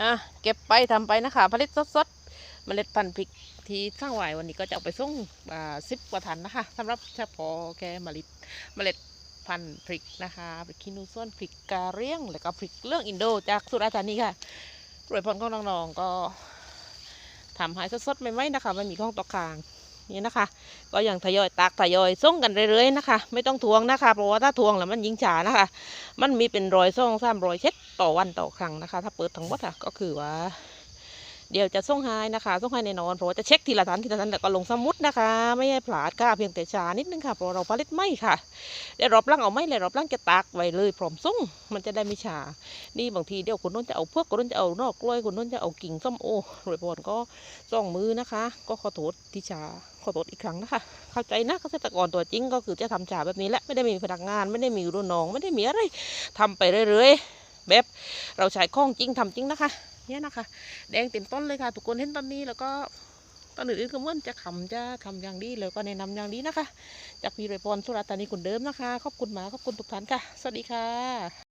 อะเก็บไปทำไปนะคะผลิตสดๆเมล็ดพันธุ์พริกที่สร้างไว้วันนี้ก็จะเอาไปส่งอ่าสิบกว่าถันนะคะสำหรับเฉพาะแค่เมล็ดเมล็ดพันธุ์พริกนะคะพริกขี้นูส่วนพริกกาเรียงแล้วก็พริกเรื่องอินโดจากสุราษฎร์ธานีค่ะรวยพรของน้องๆก็ทำให้สดๆไม่ไหมนะคะไม่มีข้องตกค้าง นี่นะคะ ก็ยังทยอยตักทยอยส่งกันเรื่อยๆนะคะ ไม่ต้องทวงนะคะ เพราะว่าถ้าทวงแล้วมันยิงฉานะคะ มันมีเป็นรอยส่งสามรอยเช็ดต่อวันต่อครั้งนะคะ ถ้าเปิดทั้งหมดอะก็คือว่า เดี๋ยวจะส่งให้นะคะส่งให้แน่นอน เพราะว่าจะเช็คทีละทันทีละทันแล้วก็ลงสมุดนะคะ ไม่ให้พลาดค่ะเพียงแต่ช้านิดนึงค่ะเพราะเราผลิตไม่ค่ะเดี๋ยวรอบล่างเอาไม่เลยรอบล่างจะตักไว้เลยพร้อมส่งมันจะได้ไม่ช้านี่บางทีเดี๋ยวคนนู้นจะเอาพวกคนนู้นจะเอานอกกล้วยคนนู้นจะเอากิ่งส้มโอ้รวยพรก็ส่องมือนะคะ ก็ขอโทษที่ช้าขอโทษอีกครั้งนะคะ เข้าใจนะเกษตรกรตัวจริงก็คือจะทำจ่าแบบนี้แหละไม่ได้มีพนักงาน ไม่ได้มีรุ่นน้อง ไม่ได้มีอะไรทำไปเรื่อยๆ แบบเราใช้ข้องจริงทำจริงนะคะ เนี่ยนะคะ แดงเต็มต้นเลยค่ะ ทุกคนเห็นตอนนี้แล้วก็ตอนอื่นๆก็เหมื่อนจะขำจะทำอย่างดีเลยก็แนะนำอย่างดีนะคะ จากพีไรพรสุรตน์ธานีคนเดิมนะคะ ขอบคุณหมาขอบคุณทุกท่านค่ะ สวัสดีค่ะ